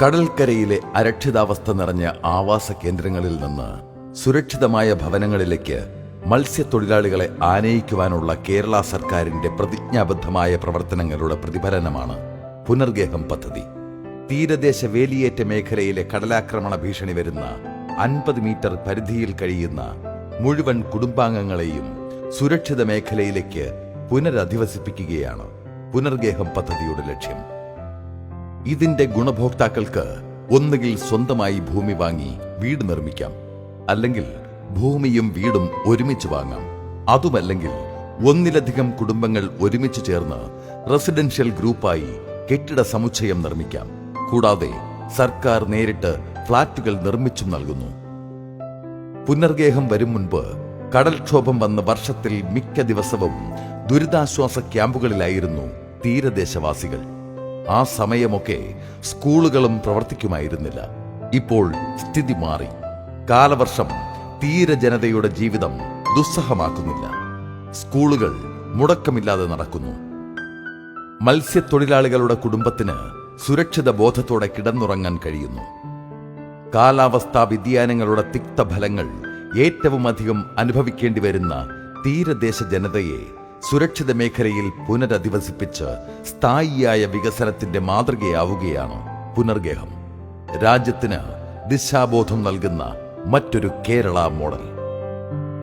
കടൽക്കരയിലെ അരക്ഷിതാവസ്ഥ നിറഞ്ഞ ആവാസ കേന്ദ്രങ്ങളിൽ നിന്ന് സുരക്ഷിതമായ ഭവനങ്ങളിലേക്ക് മത്സ്യത്തൊഴിലാളികളെ ആനയിക്കുവാനുള്ള കേരള സർക്കാരിന്റെ പ്രതിജ്ഞാബദ്ധമായ പ്രവർത്തനങ്ങളുടെ പ്രതിഫലനമാണ് പുനർഗേഹം പദ്ധതി. തീരദേശ വേലിയേറ്റ മേഖലയിലെ കടലാക്രമണ ഭീഷണി വരുന്ന അൻപത് മീറ്റർ പരിധിയിൽ കഴിയുന്ന മുഴുവൻ കുടുംബാംഗങ്ങളെയും സുരക്ഷിത മേഖലയിലേക്ക് പുനരധിവസിപ്പിക്കുകയാണ് പുനർഗേഹം പദ്ധതിയുടെ ലക്ഷ്യം. ഇതിന്റെ ഗുണഭോക്താക്കൾക്ക് ഒന്നുകിൽ സ്വന്തമായി ഭൂമി വാങ്ങി വീട് നിർമ്മിക്കാം. അല്ലെങ്കിൽ ഭൂമിയും വീടും ഒരുമിച്ച് വാങ്ങാം. അതുമല്ലെങ്കിൽ ഒന്നിലധികം കുടുംബങ്ങൾ ഒരുമിച്ച് ചേർന്ന് റെസിഡൻഷ്യൽ ഗ്രൂപ്പായി കെട്ടിട സമുച്ചയം നിർമ്മിക്കാം. കൂടാതെ സർക്കാർ നേരിട്ട് ഫ്ളാറ്റുകൾ നിർമ്മിച്ചും നൽകുന്നു. പുനർഗേഹം വരും മുൻപ് കടൽക്ഷോഭം വന്ന വർഷത്തിൽ മിക്ക ദിവസവും ദുരിതാശ്വാസ ക്യാമ്പുകളിലായിരുന്നു തീരദേശവാസികൾ. ആ സമയമൊക്കെ സ്കൂളുകളും പ്രവർത്തിക്കുമായിരുന്നില്ല. ഇപ്പോൾ സ്ഥിതി മാറി. കാലവർഷം തീര ജനതയുടെ ജീവിതം ദുസ്സഹമാക്കുന്നില്ല. സ്കൂളുകൾ മുടക്കമില്ലാതെ നടക്കുന്നു. മത്സ്യത്തൊഴിലാളികളുടെ കുടുംബത്തിന് സുരക്ഷിത ബോധത്തോടെ കിടന്നുറങ്ങാൻ കഴിയുന്നു. കാലാവസ്ഥാ വ്യതിയാനങ്ങളുടെ തിക്തഫലങ്ങൾ ഏറ്റവും അധികം അനുഭവിക്കേണ്ടി വരുന്ന തീരദേശ ജനതയെ സുരക്ഷിത മേഖലയിൽ പുനരധിവസിപ്പിച്ച് സ്ഥായിയായ വികസനത്തിന്റെ മാതൃകയാവുകയാണ് പുനർഗേഹം. രാജ്യത്തിന് ദിശാബോധം നൽകുന്ന മറ്റൊരു കേരള മോഡൽ.